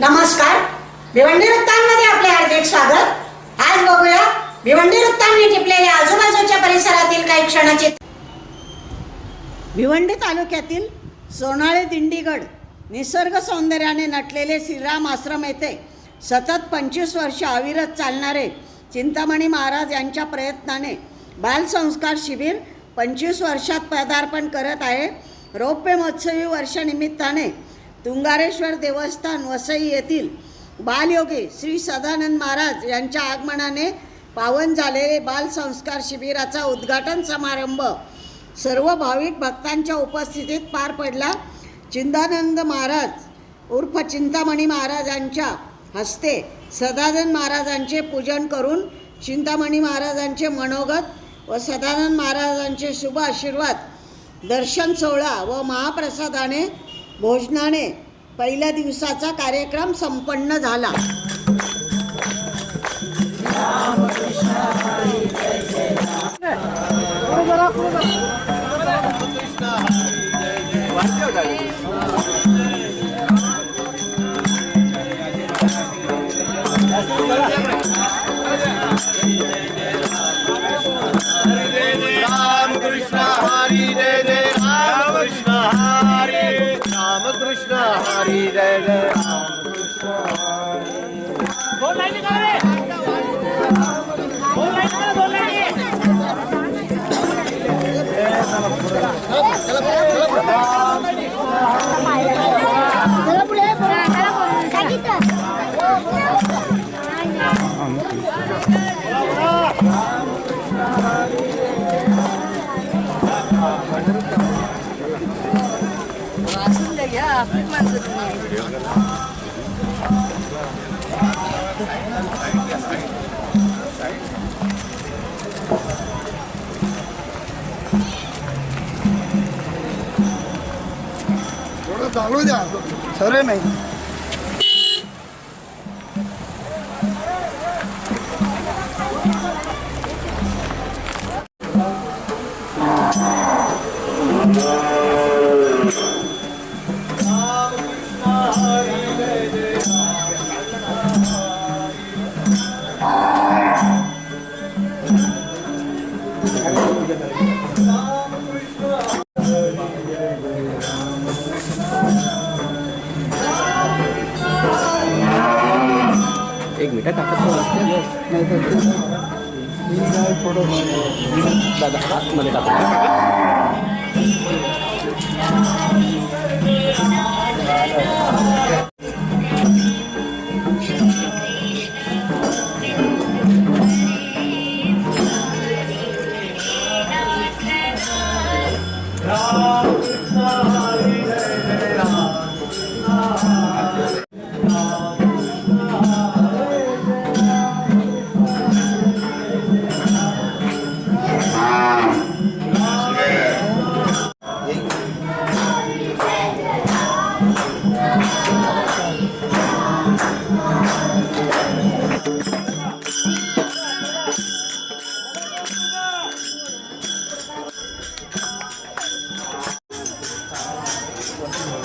नमस्कार. भिवंडी वृत्तांमध्ये आपले हार्दिक स्वागत. आज बघूया भिवंडी वृत्तांनी टिपलेल्या आजूबाजूच्या परिसरातील काही क्षणाचे भिवंडी तालुक्यातील सोनाळे दिंडीगड निसर्ग सौंदर्याने नटलेले श्रीराम आश्रम येथे सतत पंचवीस वर्ष अविरत चालणारे चिंतामणी महाराज यांच्या प्रयत्नाने बालसंस्कार शिबिर पंचवीस वर्षात पदार्पण करत आहे. रौप्य महोत्सवी वर्षानिमित्ताने तुंगारेश्वर देवस्थान वसई येथील बालयोगी श्री सदानंद महाराज यांच्या आगमनाने पावन झालेले बालसंस्कार शिबिराचा उद्घाटन समारंभ सर्व भाविक भक्तांच्या उपस्थितीत पार पडला. चिंतानंद महाराज उर्फ चिंतामणी महाराजांच्या हस्ते सदानंद महाराजांचे पूजन करून चिंतामणी महाराजांचे मनोगत व सदानंद महाराजांचे शुभ आशीर्वाद दर्शन सोहळा व महाप्रसादाने भोजनाने पहिल्या दिवसाचा कार्यक्रम संपन्न झाला. राम Yeah, I'm द्या सरे नाही एक Dadakat mendekat. Oh.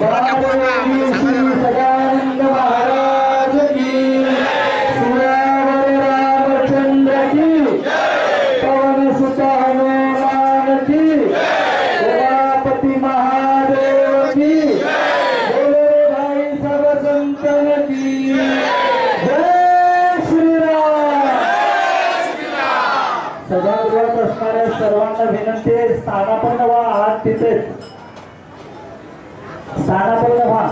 大家好 स्थानापन्न व्हा.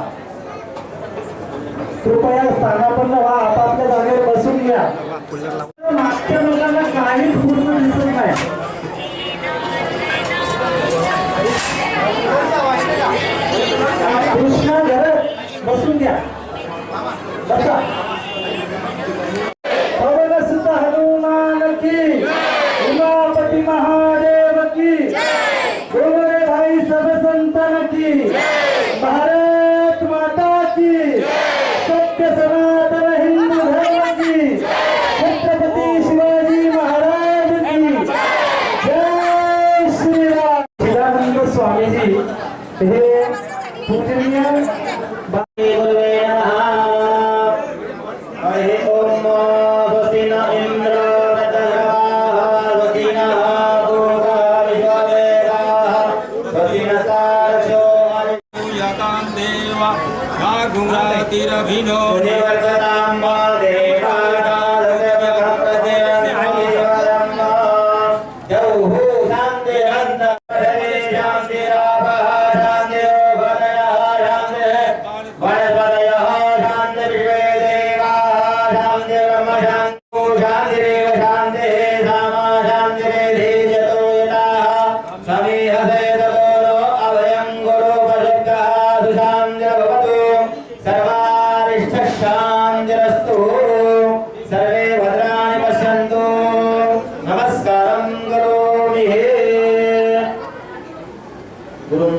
कृपया स्थानापन्न व्हा. आपापल्या जागेवर बसून घ्या. मागच्या लोकांना काहीच पूर्ण दिसत नाही कृष्णा घरात बसून घ्या बसा पवन सुत हनुमान की उमापती महादेव की गोरे भाई सब संतन की भारत माता की सत्य सनातन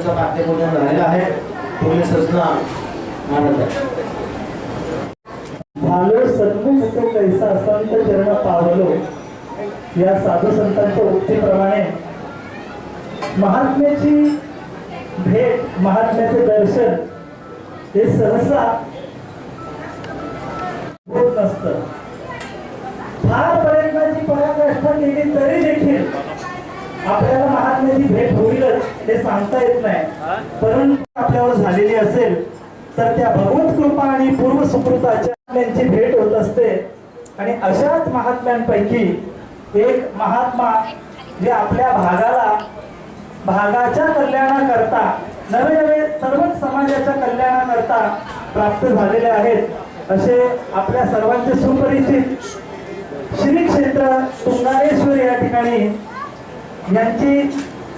गुरूंचं पाठ्यपूजन राहिला आहे. पुणे सूचना मानत आहे. भालो सद्गुण तो कैसा संत चरण पावलो या साधू संतांच्या उक्तीप्रमाणे महात्म्याची भेट महात्म्याचे दर्शन हे सहसा होत नसत. फार प्रयत्नाची पराकाष्ठा केली तरी देखील आपल्याला महात्म्याची भेट होईलच हे सांगता येत नाही. परंतु आपल्यावर झालेली असेल तर त्या भगवत कृपा आणि पूर्व सुकृताच्या त्यांची भेट होत असते आणि अशाच महात्म्यांपैकी एक महात्मा जे आपल्या भागाला भागाच्या कल्याणाकरता नवे नवे सर्वच समाजाच्या कल्याणाकरता प्राप्त झालेले आहेत असे आपल्या सर्वांचे सुपरिचित श्री क्षेत्र तुंगारेश्वर या ठिकाणी यांची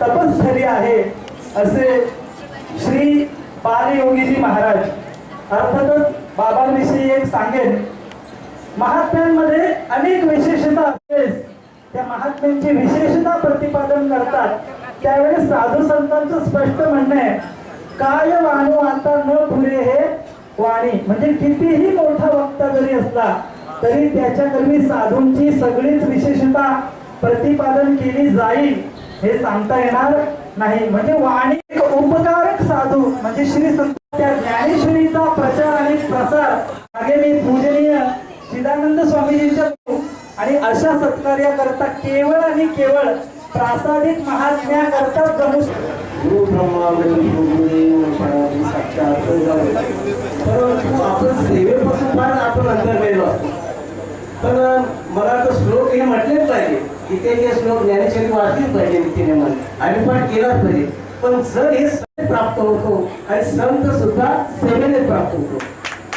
तपस्थली आहे असे श्री बालयोगीजी महाराज. अर्थातच बाबांविषयी एक सांगेन. महात्म्यांमध्ये अनेक विशेषता त्या महात्म्यांची विशेषता प्रतिपादन करतात. त्यावेळेस साधू संतांचं स्पष्ट म्हणणं आहे काय वाणू आता न पुरे हे वाणी. म्हणजे कितीही मोठा वक्ता जरी असला तरी त्याच्याकरवी साधूंची सगळीच विशेषता प्रतिपादन केली जाईल हे सांगता येणार नाही. म्हणजे वाणिक उपकारक साधू म्हणजे श्री संत त्या ज्ञानेश्वरीचा प्रचार आणि प्रसार. मागे मी पूजनीय चिदानंद स्वामीजींच्या आणि अशा सत्कार्याकरता केवळ आणि केवळ प्रासादिक महात्म्याकरता जमू गुरु ब्रह्मा गुरु गुरुदेव साक्षात परंतु आपण सेवेपासून फार आपण अंतर गेलो. असतो पण मला तर श्लोक हे म्हटलेच पाहिजे. इथे जे श्लोक ज्ञानेश्वरी वाचली पाहिजे नितीने मन आणि पण केलाच पाहिजे पण जर हे प्राप्त होतो आणि संत सुद्धा सेवेने प्राप्त होतो.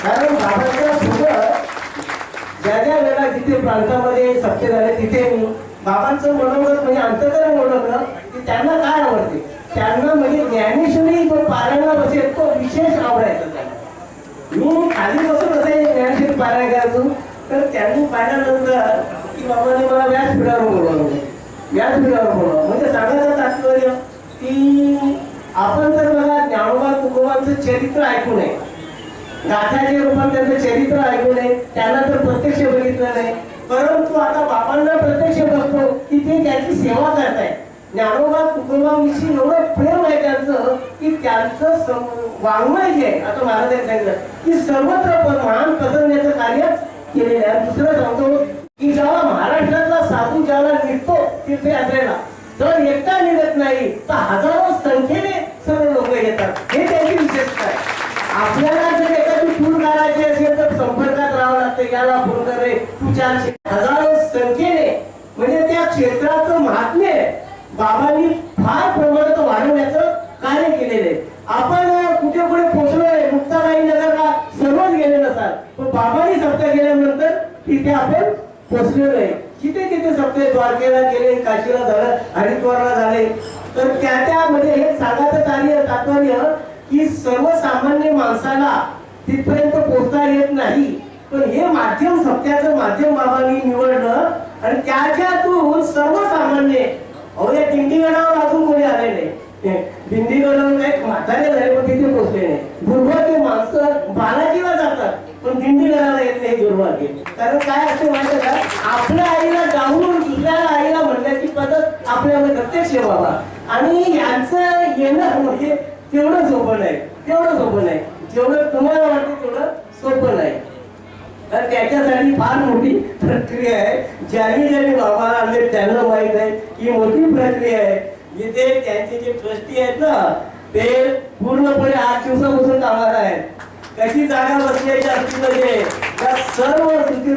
कारण बाबाच्या सोबत ज्या ज्या वेळेला जिथे प्रांतामध्ये सत्य झाले तिथे मी बाबांचं मनोगत म्हणजे अंतकरण ओळखलं की त्यांना काय आवडते? त्यांना म्हणजे ज्ञानेश्वरी जो पारायणा बसेल म्हणजे तो विशेष आवडायचा त्यांना. मी खाली बसून असे ज्ञानेश्वरी पारायण करायचो तर त्यांनी पाहिल्यानंतर की बाबाने मला व्यासपीठावर बोलवलं व्यासपीठावर बोलवलं म्हणजे सांगायचं तात्पर्य की आपण जर बघा ज्ञानोबा तुकोबांचं चरित्र ऐकू नये गाथाच्या रूपात त्यांचं चरित्र ऐकू नये त्यांना तर प्रत्यक्ष बघितलं नाही परंतु आता बाबांना प्रत्यक्ष बघतो की ते त्याची सेवा करताय ज्ञानोबा तुकोबांविषयी एवढं प्रेम आहे त्यांचं की त्यांचं वाङ्मय जे आहे आता महाराजांनी सांगितलं की सर्वत्र प- महान पसरण्याचं कार्य केलेलं आहे. दुसरं सांगतो की जेव्हा महाराष्ट्रातला साधू ज्याला निघतो तीर्थयात्रेला तर एकटा निघत नाही तर हजारो संख्येने सर्व लोक येतात. हे त्याची विशेषता आहे. आपल्याला जर एखादी टूर काढायची याला फोन कर रे तू चारशे हजारो संख्येने. म्हणजे त्या क्षेत्राचं महात्म्य बाबांनी फार प्रमाणात वाढवण्याचं कार्य केलेलं आहे. आपण कुठे कुठे पोहोचलोय मुक्ताबाई नगरला सर्वच गेले नसाल. पण बाबांनी सत्ता गेल्यानंतर तिथे आपण पोहोचलेलो आहे. किती किती सप्ते द्वारकेला गेले काशीला झालं हरिद्वारला झाले. तर त्या त्यामध्ये हे सांगायचं कार्य तात्पर्य की सर्वसामान्य माणसाला तिथपर्यंत पोहोचता येत नाही. पण हे माध्यम सत्याचं माध्यम बाबांनी निवडलं आणि त्याच्यातून सर्व अहो या दिंडीगडावर अजून कोणी आले नाही दिंडीगडावर काही म्हातारे झाले पण तिथे पोहोचले नाही दुर्भाग्य माणसं बालाजीला जातात पण दिंडीगडाला येत नाही दुर्भाग्य कारण काय असते माहिती का आपल्या आईला जाऊन दुसऱ्या आईला म्हणण्याची पद्धत आपल्यामध्ये प्रत्यक्ष आहे बाबा आणि यांचं येणं म्हणजे तेवढं सोपं नाही तेवढं सोपं नाही जेवढं तुम्हाला वाटतं तेवढं सोपं नाही तर त्याच्यासाठी फार मोठी प्रक्रिया आहे ज्यांनी ज्यांनी बाबाला आणले त्यांना माहीत आहे ही मोठी प्रक्रिया तिथे त्यांचे जे ट्रस्टी आहेत ना ते पूर्णपणे आठ दिवसापासून कामाला आहेत. कशी जागा बसल्याची असती म्हणजे त्या सर्व सुधीर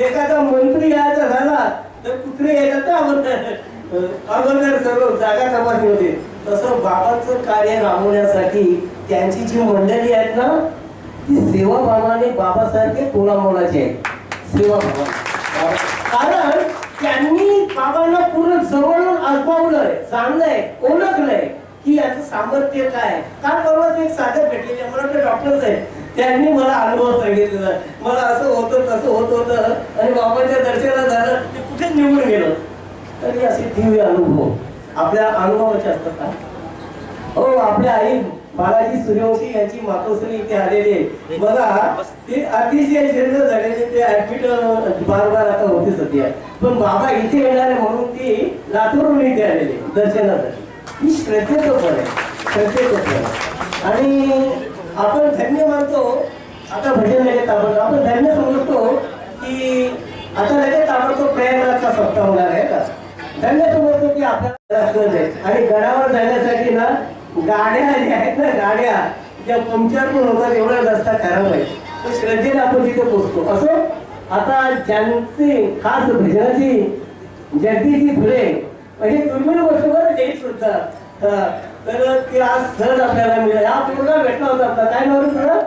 एखादा मंत्री यायचा झाला तर कुत्रे येतात ना आवडतात अगोदर सर्व जागा तपासली होती. तसं बाबाच कार्य राबवण्यासाठी त्यांची जी मंडळी आहेत ना ती सेवाभावाने बाबासारखे मोलाचे आहेत. सेवाभावा कारण त्यांनी बाबांना पूर्ण जवळून अनुभवलंय जाणलंय ओळखलंय की याचं सामर्थ्य काय काल परवाच एक साधक भेटलेले मला वाटतं डॉक्टर्स आहेत. त्यांनी मला अनुभव सांगितलेला. मला असं होतं तसं होत होतं. आणि बाबांच्या दर्शनाला झालं. ते कुठे निवडून गेलं. तरी असे दिव्य अनुभव. आपल्या अनुभवाचे असतात का? हो आपल्या आई बालाजी सूर्यवंशी यांची मातोश्री इथे आलेले बघा ते अतिशय शरीर झालेले ते ऍडमिट बार बार आता होते सध्या. पण बाबा इथे येणार आहे म्हणून ती लातूरहून इथे आलेली दर्शनासाठी. ही श्रद्धेचं फळ आहे श्रद्धेचं फळ आहे. आणि आपण धन्य मानतो आता भजन लगेच ताबडतोब. आपण धन्य समजतो की आता लगेच ताबडतोब प्रयागराजचा सप्ताह होणार आहे का? धन्य समजतो की आपल्याला जायचं. आणि गडावर जाण्यासाठी ना गाड्या ज्या आहेत ना गाड्या. ज्या पंक्चर पण होतात एवढा रस्ता खराब आहे. तर श्रद्धेने आपण तिथे पोहोचतो. असं आता ज्यांचे खास भजनाची जगदीची फुले म्हणजे दुर्मिळ गोष्ट बरं जय सुद्धा तर ते आज सहज आपल्याला मिळालं. हा पूर्ण भेटला होता आपला. काय नाव रे तुझं?